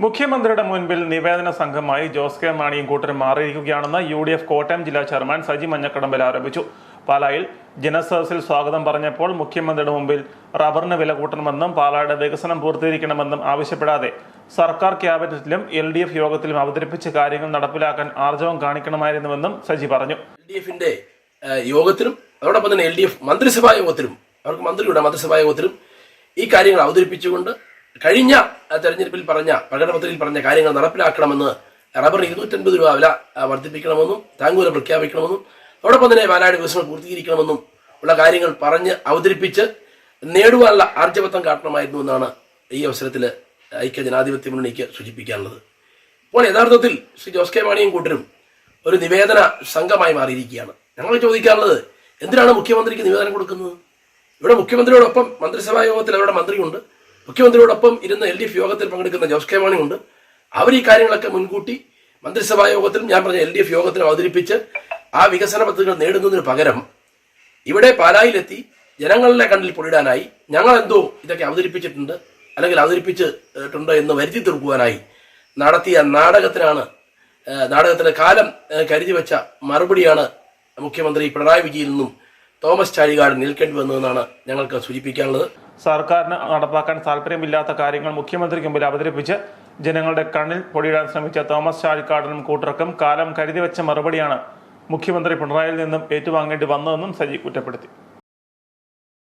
മുഖ്യമന്ത്രിയുടെ മുൻപിൽ നിവേദന സംഘമായി ജോസ് കെ മാണിയും കൂട്ടരും മാറിയിരിക്കുകയാണെന്ന് യു ഡി എഫ് കോട്ടയം ജില്ലാ ചെയർമാൻ സജി മഞ്ഞക്കടമ്പൽ ആരോപിച്ചു. പാലായിൽ ജനസദസ്സിൽ സ്വാഗതം പറഞ്ഞപ്പോൾ മുഖ്യമന്ത്രിയുടെ മുമ്പിൽ റബ്ബറിന് വില കൂട്ടണമെന്നും പാലായുടെ വികസനം പൂർത്തീകരിക്കണമെന്നും ആവശ്യപ്പെടാതെ സർക്കാർ ക്യാബിനറ്റിലും എൽ ഡി എഫ് യോഗത്തിലും അവതരിപ്പിച്ച കാര്യങ്ങൾ നടപ്പിലാക്കാൻ ആർജവം കാണിക്കണമായിരുന്നുവെന്നും സജി പറഞ്ഞു. യോഗത്തിലും അതോടൊപ്പം തന്നെ എൽ ഡി എഫ് മന്ത്രിസഭാ യോഗത്തിലും അവർക്ക് മന്ത്രിയുടെ മന്ത്രിസഭാ യോഗത്തിലും ഈ കാര്യങ്ങൾ അവതരിപ്പിച്ചുകൊണ്ട് കഴിഞ്ഞ തെരഞ്ഞെടുപ്പിൽ പറഞ്ഞ പ്രകടനപത്രികയിൽ പറഞ്ഞ കാര്യങ്ങൾ നടപ്പിലാക്കണമെന്ന് റബ്ബറിന് ഇരുന്നൂറ്റൻപത് രൂപ വില വർദ്ധിപ്പിക്കണമെന്നും താങ്ങൂല പ്രഖ്യാപിക്കണമെന്നും അതോടൊപ്പം തന്നെ വയനാട് വികസനം പൂർത്തീകരിക്കണമെന്നും ഉള്ള കാര്യങ്ങൾ പറഞ്ഞ് അവതരിപ്പിച്ച് നേടുവാനുള്ള ആർജവത്വം കാട്ടണമായിരുന്നു എന്നാണ് ഈ അവസരത്തിൽ ഐക്യ ജനാധിപത്യ മുന്നണിക്ക് സൂചിപ്പിക്കാനുള്ളത്. ഇപ്പോൾ യഥാർത്ഥത്തിൽ ശ്രീ ജോസ് കെ മാണിയും കൂട്ടരും ഒരു നിവേദന സംഘമായി മാറിയിരിക്കുകയാണ്. ഞങ്ങൾ ചോദിക്കാനുള്ളത് എന്തിനാണ് മുഖ്യമന്ത്രിക്ക് നിവേദനം കൊടുക്കുന്നത്? ഇവിടെ മുഖ്യമന്ത്രിയോടൊപ്പം മന്ത്രിസഭാ യോഗത്തിൽ അവരുടെ മന്ത്രിയുണ്ട്. മുഖ്യമന്ത്രിയോടൊപ്പം ഇരുന്ന് എൽ ഡി എഫ് യോഗത്തിൽ പങ്കെടുക്കുന്ന ജോസ് കെ ഉണ്ട്. അവർ ഈ കാര്യങ്ങളൊക്കെ മുൻകൂട്ടി മന്ത്രിസഭാ യോഗത്തിലും ഞാൻ പറഞ്ഞ എൽ ഡി എഫ് യോഗത്തിലും അവതരിപ്പിച്ച് ആ വികസന പദ്ധതികൾ നേടുന്നതിന് പകരം ഇവിടെ പാലായിലെത്തി ജനങ്ങളുടെ കണ്ണിൽ പൊടിയിടാനായി ഞങ്ങൾ എന്തോ ഇതൊക്കെ അവതരിപ്പിച്ചിട്ടുണ്ട് അല്ലെങ്കിൽ അവതരിപ്പിച്ചിട്ടുണ്ട് എന്ന് വരുത്തി തീർക്കുവാനായി നടത്തിയ നാടകത്തിനാണ് ഏഹ്, നാടകത്തിന്റെ കാലം കരുതി വെച്ച മറുപടിയാണ് മുഖ്യമന്ത്രി പിണറായി വിജയനിൽ നിന്നും തോമസ് ചാഴികാട് നിൽക്കേണ്ടി വന്നതെന്നാണ് ഞങ്ങൾക്ക് സൂചിപ്പിക്കാനുള്ളത്. സർക്കാരിന് നടപ്പാക്കാൻ താല്പര്യമില്ലാത്ത കാര്യങ്ങൾ മുഖ്യമന്ത്രിക്ക് മുമ്പിൽ അവതരിപ്പിച്ച് ജനങ്ങളുടെ കണ്ണിൽ പൊടിയിടാൻ ശ്രമിച്ച തോമസ് ചാഴിക്കാടനും കൂട്ടർക്കും കാലം കരുതി വെച്ച മറുപടിയാണ് മുഖ്യമന്ത്രി പിണറായിയിൽ നിന്നും ഏറ്റുവാങ്ങേണ്ടി വന്നതെന്നും സജി കുറ്റപ്പെടുത്തി.